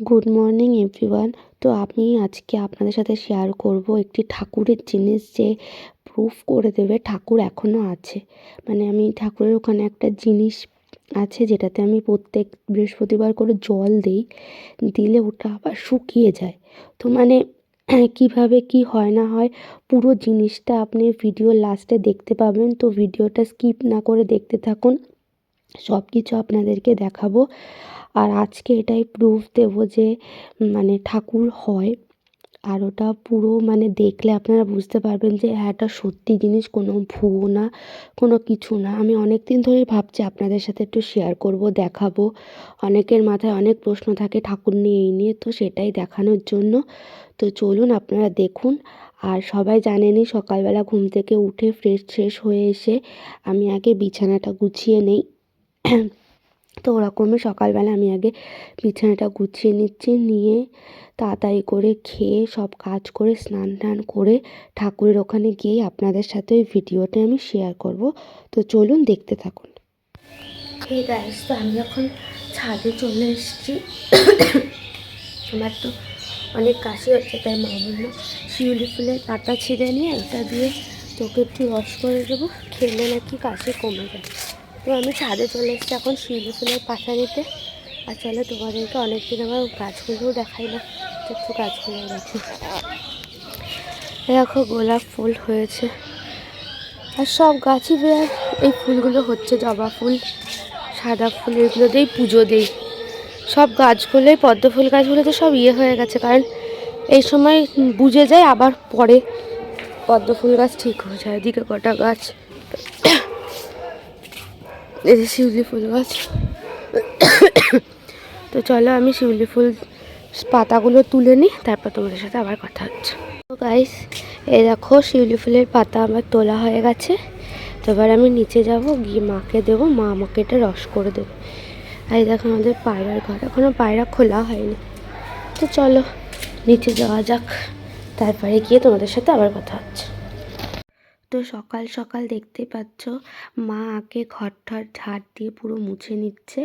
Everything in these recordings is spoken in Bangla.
গুড মর্নিং এভরিওয়ান তো আমি আজকে আপনাদের সাথে শেয়ার করব একটি ঠাকুরের জিনিস যে প্রুফ করে দেবে ঠাকুর এখনও আছে। মানে আমি ঠাকুরের ওখানে একটা জিনিস আছে যেটাতে আমি প্রত্যেক বৃহস্পতিবার করে জল দিই, দিলে ওটা আবার শুকিয়ে যায়। তো মানে কীভাবে কী হয় না হয় পুরো জিনিসটা আপনি ভিডিও লাস্টে দেখতে পাবেন। তো ভিডিওটা স্কিপ না করে দেখতে থাকুন। সব কিছু আপনাদেরকে দেখাবো। আর আজকে এটাই প্রুফ দেবো যে মানে ঠাকুর হয়। আর ওটা পুরো মানে দেখলে আপনারা বুঝতে পারবেন যে হ্যাঁ এটা সত্যি জিনিস, কোনো ভুয়ো না, কোনো কিছু না। আমি অনেক দিন ধরেই ভাবছি আপনাদের সাথে একটু শেয়ার করব, দেখাবো। অনেকের মাথায় অনেক প্রশ্ন থাকে ঠাকুর নিয়ে, এই নিয়ে, তো সেটাই দেখানোর জন্য। তো চলুন আপনারা দেখুন। আর সবাই জানেনই সকালবেলা ঘুম থেকে উঠে ফ্রেশ ফ্রেশ হয়ে এসে আমি আগে বিছানাটা গুছিয়ে নেই। তো ওরকমই সকালবেলা আমি আগে বিছানাটা গুছিয়ে নিচ্ছি, নিয়ে তাড়াতাড়ি করে খেয়ে সব কাজ করে, স্নান টান করে ঠাকুরের ওখানে গিয়ে আপনাদের সাথে ওই ভিডিওটা আমি শেয়ার করব। তো চলুন দেখতে থাকুন। হে গাইস তো আমি এখন ছাদে চলে এসেছি। আমার তো অনেক কাশি হচ্ছে, তাই মা বলল, শিউলি ফুলের পাতা ছিঁড়ে নিয়ে এটা দিয়ে তোকে একটু রস করে দেবো, খেলে নাকি কাশি কমে যায় তো আমি ছাদে চলে এসেছি এখন শিউলি ফুলের পাতা নিতে আর চলো তোমাদেরকে অনেকদিন আমার গাছগুলোও দেখাই না, একটু গাছগুলো দেখি। দেখো গোলাপ ফুল হয়েছে। আর সব গাছই বের এই ফুলগুলো হচ্ছে, জবা ফুল, সাদা ফুল, এগুলো দিয়েই পুজো দিই। সব গাছগুলোই পদ্ম ফুল গাছগুলো তো সব ইয়ে হয়ে গেছে, কারণ এই সময় বুঝে যায় আবার পরে পদ্ম ফুল গাছ ঠিক হয়ে যায়, এদিকে কটা গাছ এই যে শিউলি ফুল গাছ। তো চলো আমি শিউলি ফুল পাতাগুলো তুলে নিই, তারপর তোমাদের সাথে আবার কথা হচ্ছে। তো গাইস এই দেখো শিউলি ফুলের পাতা আমার তোলা হয়ে গেছে। তো এবার আমি নিচে যাব, গিয়ে মাকে দেবো, মা আমাকে এটা রস করে দেবে। আর দেখো আমাদের পায়রার ঘর এখনও পায়রা খোলা হয়নি। তো চলো, নিচে যাওয়া যাক। তারপরে গিয়ে তোমাদের সাথে আবার কথা হচ্ছে। তো সকাল সকাল দেখতে পাচ্ছ মা আগে ঘর ঠর ঝাড় দিয়ে পুরো মুছে নিচ্ছে।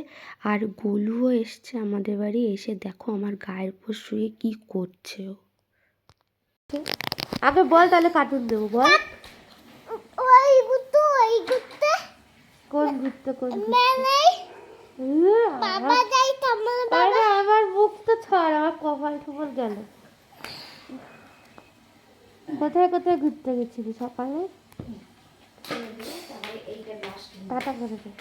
আর গোলুও এসছে আমাদের বাড়ি এসে দেখো আমার গায়ের উপর শুয়ে কি করছে ও। আগে বল তাহলে কার্টুন দেবো বল। ওই গুতো ওই গুতে কোন কোন বাবা যাই আমার মুখ তো ছাড় আমার কপাল টপাল গেল। কোথায় কোথায় ঘুরতে গেছিলি সকালে? টাটা করে দে।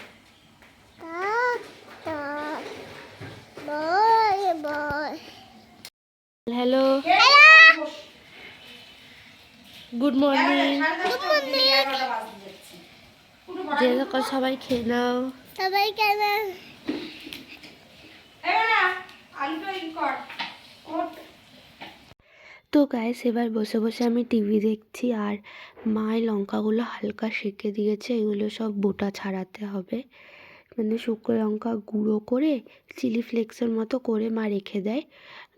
Bye bye hello. Good morning. যে সকাল সবাই খেয়ে নাও। সবাই কেন তো গাইস এবার বসে বসে আমি টিভি দেখছি আর মা এই লঙ্কাগুলো হালকা সেঁকে দিয়েছে, এগুলো সব বোটা ছাড়াতে হবে। মানে শুকনো লঙ্কা গুঁড়ো করে চিলি ফ্লেক্সের মতো করে মা রেখে দেয়।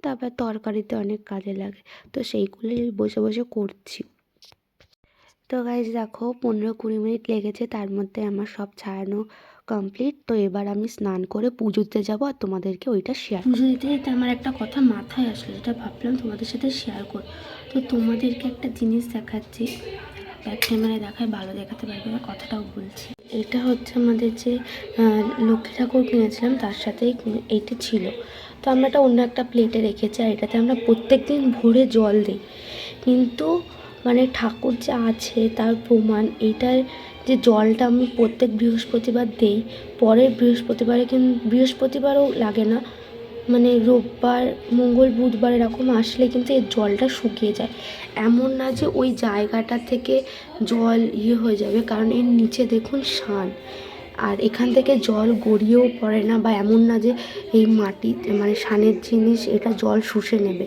তারপর তরকারিতে অনেক কাজে লাগে, তো সেইগুলোই বসে বসে করছি। তো গাইজ দেখো, পনেরো কুড়ি মিনিট লেগেছে, তার মধ্যে আমার সব ছাড়ানো কমপ্লিট তো এবার আমি স্নান করে পুজোতে যাব আর তোমাদেরকে ওইটা শেয়ার পুজো দিতে দিতে আমার একটা কথা মাথায় আসলো যেটা ভাবলাম তোমাদের সাথে শেয়ার কর তো তোমাদেরকে একটা জিনিস দেখাচ্ছি ব্যাক ক্যামেরায় দেখায় ভালো দেখাতে পারবে না কথাটাও বলছি। এটা হচ্ছে আমাদের যে লক্ষ্মী ঠাকুর কিনেছিলাম তার সাথেই এইটা ছিল। তো আমরা এটা অন্য একটা প্লেটে রেখেছি আর এটাতে আমরা প্রত্যেক দিন ভোরে জল দিই। কিন্তু মানে ঠাকুর যে আছে তার প্রমাণ এইটার যে জলটা আমি প্রত্যেক বৃহস্পতিবার দেই, পরের বৃহস্পতিবারে কিন্তু বৃহস্পতিবারও লাগে না। মানে রোববার, মঙ্গল, বুধবার এরকম আসলে কিন্তু এর জলটা শুকিয়ে যায়। এমন না যে ওই জায়গাটা থেকে জল ইয়ে হয়ে যাবে, কারণ এর নিচে দেখুন শান। আর এখান থেকে জল গড়িয়েও পড়ে না বা এমন না যে এই মাটি মানে সানের জিনিস এটা জল শুষে নেবে।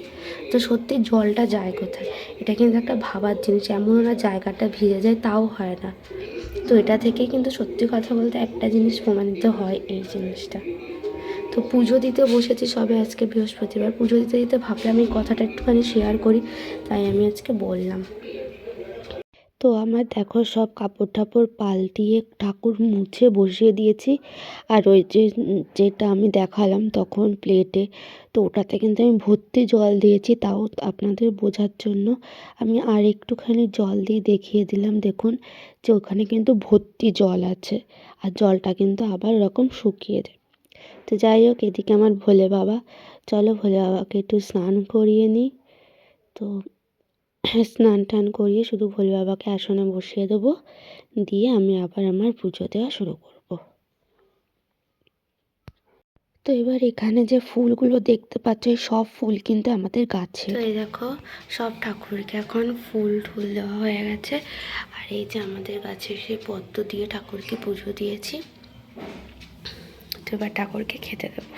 তো সত্যি জলটা যায় কোথায়? এটা কিন্তু একটা ভাবার জিনিস। এমন না জায়গাটা ভিজে যায়, তাও হয় না। তো এটা থেকে কিন্তু সত্যি কথা বলতে একটা জিনিস প্রমাণিত হয় এই জিনিসটা। তো পুজো দিতে বসেছি সবে আজকে বৃহস্পতিবার। পুজো দিতে দিতে ভাবলাম এই কথাটা একটুখানি শেয়ার করি, তাই আমি আজকে বললাম। তো আমার দেখো সব কাপড় টাপড় পাল্টিয়ে ঠাকুর মুছে বসিয়ে দিয়েছি। আর ওই যে যেটা আমি দেখালাম তখন প্লেটে তো ওটাতে কিন্তু আমি ভর্তি জল দিয়েছি তাও আপনাদের বোঝার জন্য। আমি আর একটুখানি জল দিয়ে দেখিয়ে দিলাম, দেখুন যে ওখানে কিন্তু ভর্তি জল আছে। আর জলটা কিন্তু আবার এরকম শুকিয়ে যায়। তো যাই হোক, এদিকে আমার ভোলে বাবা, চলো ভোলে বাবাকে একটু স্নান করিয়ে নিই। তো স্নান টান করিয়ে শুধু ভোলে বাবাকে আসনে বসিয়ে দেবো। দিয়ে আমি আবার আমার পুজো দেওয়া শুরু করব। তো এবার এখানে যে ফুলগুলো দেখতে পাচ্ছ সব ফুল কিন্তু আমাদের গাছে তো এই দেখো, সব ঠাকুরকে এখন ফুল টুল দেওয়া হয়ে গেছে। আর এই যে আমাদের গাছে সেই পদ্ম দিয়ে ঠাকুরকে পুজো দিয়েছি। তো এবার ঠাকুরকে খেতে দেবো।